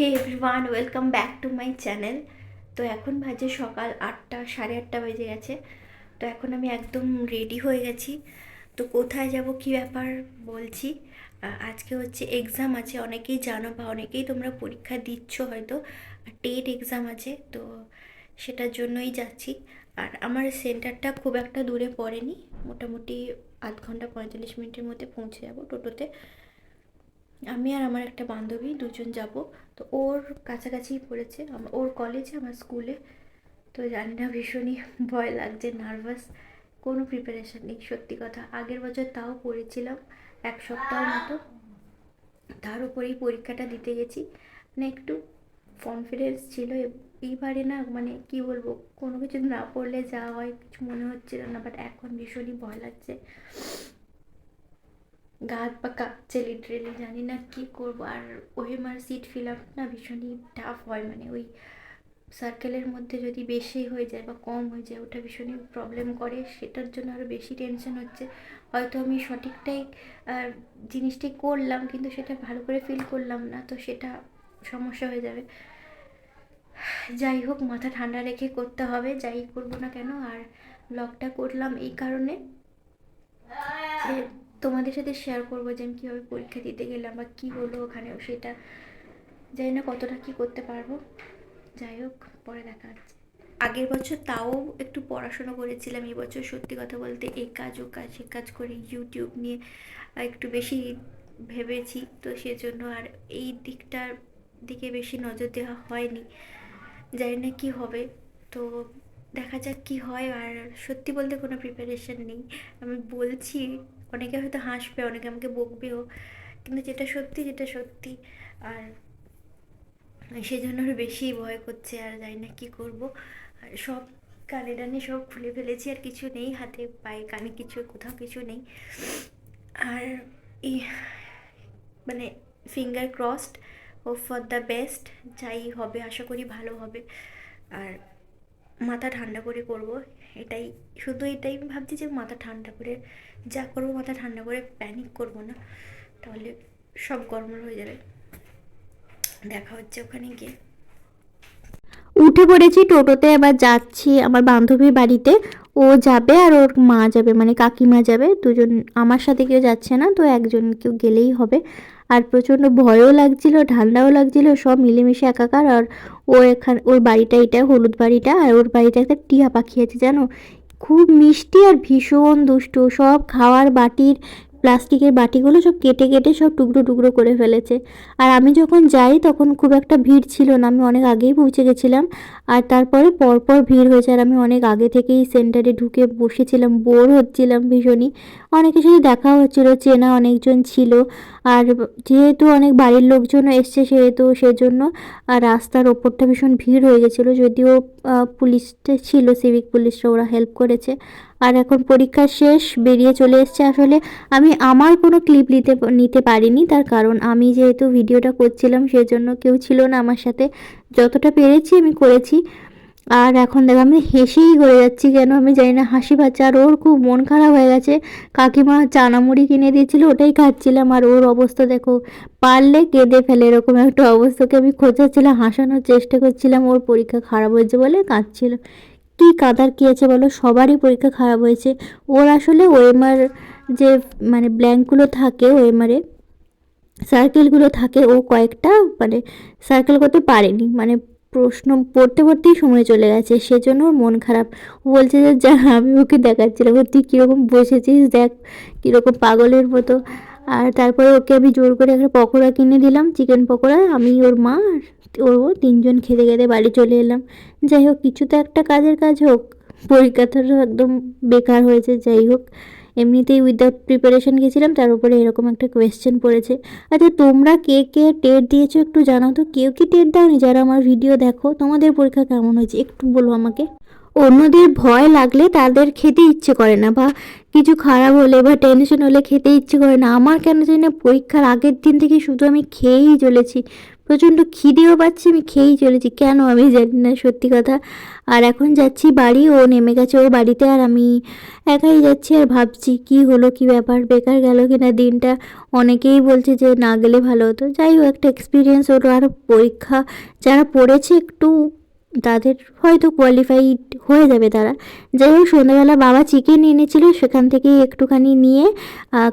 Hey everyone welcome back to my channel তো এখন বাজে সকাল আটটা, সাড়ে আটটা বেজে গেছে। তো এখন আমি একদম রেডি হয়ে গেছি। তো কোথায় যাব, কি ব্যাপার বলছি। আজকে হচ্ছে এক্সাম আছে, অনেকেই জানো বা অনেকেই তোমরা পরীক্ষা দিচ্ছ হয়তো। টেট এক্সাম আছে, তো সেটার জন্যই যাচ্ছি। আর আমার সেন্টারটা খুব একটা দূরে পড়েনি। মোটামুটি আধ ঘণ্টা পঁয়তাল্লিশ মিনিটের মধ্যে পৌঁছে যাব টোটোতে। আমি আর আমার একটা বান্ধবী দুজন যাব। তো ওর কাছাকাছিই পড়েছে ওর কলেজে আমার স্কুলে তো জানি না, ভীষণই ভয় লাগছে নার্ভাস কোনো প্রিপারেশান নেই, সত্যি কথা। আগের বছর তাও পড়েছিলাম, এক সপ্তাহ মতো। তার উপরেই পরীক্ষাটা দিতে গেছি। মানে একটু কনফিডেন্স ছিল এইবারে না মানে কি বলব, কোনো কিছু না পড়লে যা হয়, কিছু মনে হচ্ছিল না বাট এখন ভীষণই ভয় লাগছে। গা হাত পা কাঁপছে লিটারেলি জানি না কি করব। আর ওএমআর সিট ফিল আপ না ভীষণই টাফ হয় মানে ওই সার্কেলের মধ্যে যদি বেশি হয়ে যায় বা কম হয়ে যায়, ওটা ভীষণই প্রবলেম করে। সেটার জন্য আরও বেশি টেনশন হচ্ছে। হয়তো আমি সঠিকটাই জিনিসটাই করলাম, কিন্তু সেটা ভালো করে ফিল করলাম না, তো সেটা সমস্যা হয়ে যাবে। যাই হোক, মাথা ঠান্ডা রেখে করতে হবে, যাই করব না কেন, আর ব্লগটা করলাম এই কারণে। তোমাদের সাথে শেয়ার করব যে আমি কীভাবে পরীক্ষা দিতে গেলাম বা কী হলো ওখানেও সেটা। জানি না কতটা কী করতে পারব। যাই হোক, পরে দেখা হচ্ছে। আগের বছর তাও একটু পড়াশোনা করেছিলাম, এই বছর সত্যি কথা বলতে এই কাজ, ও কাজ, সে কাজ করে ইউটিউব নিয়ে একটু বেশি ভেবেছি, তো সেজন্য আর এই দিকটার দিকে বেশি নজর দেওয়া হয়নি। জানি না কী হবে, তো দেখা যাক কী হয়। আর সত্যি বলতে কোনো প্রিপারেশন নেই। আমি বলছি অনেকে হয়তো হাসবে, অনেকে আমাকে বকবেও, কিন্তু যেটা সত্যি যেটা সত্যি। আর সেই জন্য আরও বেশি ভয় করছে, আর জানি না কী করব। আর সব কানে টানে সব খুলে ফেলেছি, আর কিছু নেই, হাতে পায়ে কানে কিছু, কোথাও কিছু নেই। আর এই মানে ফিঙ্গার ক্রসড ও ফর দ্য বেস্ট যাই হবে, আশা করি ভালো হবে। আর মাথা ঠান্ডা করে করব, এটাই, শুধু এটাই ভাবছি যে মাথা ঠান্ডা করে যা করব মাথা ঠান্ডা করে প্যানিক করব না, তাহলে সব গরমর হয়ে যাবে। দেখা হচ্ছে ওখানে গিয়ে। উঠে পড়েছি টোটোতে, এবার যাচ্ছি আমার বান্ধবীর বাড়িতে। ও যাবে আর ওর মা যাবে মানে কাকিমা যাবে, দুজন, আমার সাথে কেউ যাচ্ছে না, তো একজন কেউ গেলেই হবে। আর প্রচণ্ড ভয়ও লাগছিল, ঠান্ডাও লাগছিল, সব মিলেমিশে একাকার। আর ও এখান, ওর বাড়িটা এটা, হলুদ বাড়িটা, আর ওর বাড়িটা একটা টিয়া পাখি আছে, জানো? খুব মিষ্টি আর ভীষণ দুষ্টু, সব খাওয়ার বাটির প্লাস্টিকের বাটিগুলো সব কেটে কেটে সব টুকরো টুকরো করে ফেলেছে। আর আমি যখন যাই তখন খুব একটা ভিড় ছিল না। আমি অনেক আগেই পৌঁছে গেছিলাম আর তারপরে পরপর ভিড় হয়েছে আর আমি অনেক আগে থেকেই সেন্টারে ঢুকে বসেছিলাম, বোর হচ্ছিলাম ভীষণই। অনেকের সাথে দেখা হচ্ছিল, চেনা অনেকজন ছিল আর যেহেতু অনেক বাড়ির লোকজন এসছে সেহেতু সেজন্য আর রাস্তার ওপরটা ভীষণ ভিড় হয়ে গেছিল। যদিও পুলিশটা ছিল, সিভিক পুলিশরা ওরা হেল্প করেছে। আর এখন পরীক্ষা শেষ, বেরিয়ে চলে এসছে। আসলে আমি আমার কোনো ক্লিপ নিতে নিতে পারিনি। তার কারণ আমি যেহেতু ভিডিওটা করছিলাম, সেজন্য কেউ ছিল না আমার সাথে। যতটা পেরেছি আমি করেছি। আর এখন দেখো, আমি হেসেই করে যাচ্ছি কেন? আমি জানি না, হাসি পাচ্ছে আর ওর খুব মন খারাপ হয়ে গেছে। কাকিমা চানা মুড়ি কিনে দিয়েছিল, ওটাই খাচ্ছিলাম। আর ওর অবস্থা দেখো, পারলে কেঁদে ফেলে এরকম একটা অবস্থাকে আমি খোঁজাচ্ছিলাম হাসানোর চেষ্টা করছিলাম। ওর পরীক্ষা খারাপ হয়েছে বলে কাঁদছিল। কি কাদার কী আছে বলো? সবারই পরীক্ষা খারাপ হয়েছে। ওর আসলে ওএমআর যে মানে ব্ল্যাঙ্কগুলো থাকে ওএমআরে সার্কেলগুলো থাকে, ও কয়েকটা মানে সার্কেল করতে পারেনি। মানে প্রশ্ন পড়তে পড়তেই সময় চলে গেছে, সেজন্য ওর মন খারাপ। বলছে যে, যা, আমি ওকে দেখাচ্ছিলাম তুই কীরকম বসেছিস? দেখ, কীরকম পাগলের মতো। আর তারপরে ওকে আমি জোর করে একটা পকোড়া কিনে দিলাম চিকেন পকোড়া, আমি, ওর মা আর ও তিনজন খেতে খেতে বাড়ি চলে এলাম। যাই হোক, কিছু তো একটা কাজের কাজ হোক পরীক্ষাটা একদম বেকার হয়েছে, যাই হোক। এমনিতেই উইদাউট প্রিপারেশন গেছিলাম, তার উপরে এরকম একটা কোয়েশ্চেন পড়েছে। আচ্ছা তোমরা কে কে টেট দিয়েছ একটু জানাও তো, কেউ কি টেট দাওনি? যারা আমার ভিডিও দেখো, তোমাদের পরীক্ষা কেমন হয়েছে? একটু বলো আমাকে। অন্যদের ভয় লাগলে তাদের খেতে ইচ্ছে করে না বা কিছু খারাপ হলে বা টেনশন হলে খেতে ইচ্ছে করে না। আমার কেন জানি না পরীক্ষার আগের দিন থেকে শুধু আমি খেয়েই চলেছি। প্রচণ্ড খিদেও পাচ্ছি, আমি খেয়েই চলেছি। কেন আমি জানি না সত্যি কথা। আর এখন যাচ্ছি বাড়ি, ও নেমে গেছে ওর বাড়িতে আর আমি একাই যাচ্ছি আর ভাবছি কি হলো, কি ব্যাপার, বেকার গেল কিনা দিনটা। অনেকেই বলছে যে না গেলে ভালো হতো। যাই হোক, একটা এক্সপিরিয়েন্স হলো আর পরীক্ষা যারা পড়েছে একটু তাদের হয়তো কোয়ালিফাইড হয়ে যাবে তারা। যাই হোক, সন্ধ্যাবেলা বাবা চিকেন এনেছিল, সেখান থেকে একটুখানি নিয়ে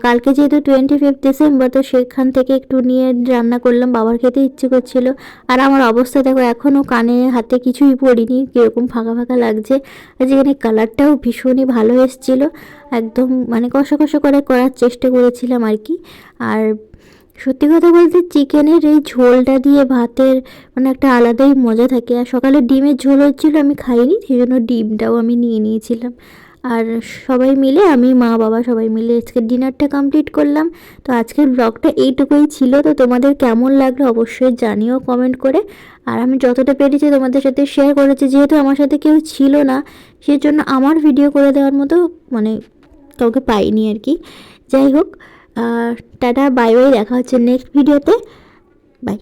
কালকে যেহেতু টোয়েন্টি ফিফথ ডিসেম্বর তো সেখান থেকে একটু নিয়ে রান্না করলাম, বাবার খেতে ইচ্ছে করছিল। আর আমার অবস্থা দেখো এখনও কানে হাতে কিছুই পড়িনি, কীরকম ফাঁকা ফাঁকা লাগছে। আর যেখানে কালারটাও ভীষণই ভালো এসেছিল। একদম মানে কষা কষা করে করার চেষ্টা করেছিলাম আর কি। আর সত্যি কথা বলতে চিকেনের এই ঝোলটা দিয়ে ভাতের মানে একটা আলাদাই মজা থাকে। আর সকালে ডিমের ঝোল হচ্ছিল, আমি খাইনি সেই জন্য ডিমটাও আমি নিয়ে নিয়েছিলাম। আর সবাই মিলে, আমি, মা, বাবা সবাই মিলে আজকে ডিনারটা কমপ্লিট করলাম। তো আজকের ব্লগটা এইটুকুই ছিল। তো তোমাদের কেমন লাগল অবশ্যই জানিও কমেন্ট করে। আর আমি যতটা পেরেছি তোমাদের সাথে শেয়ার করেছি, যেহেতু আমার সাথে কেউ ছিল না, সেজন্য আমার ভিডিও করে দেওয়ার মতো মানে কাউকে পাইনি আর কি। যাই হোক টাটা বাই বাই দেখা হচ্ছে নেক্সট ভিডিওতে বাই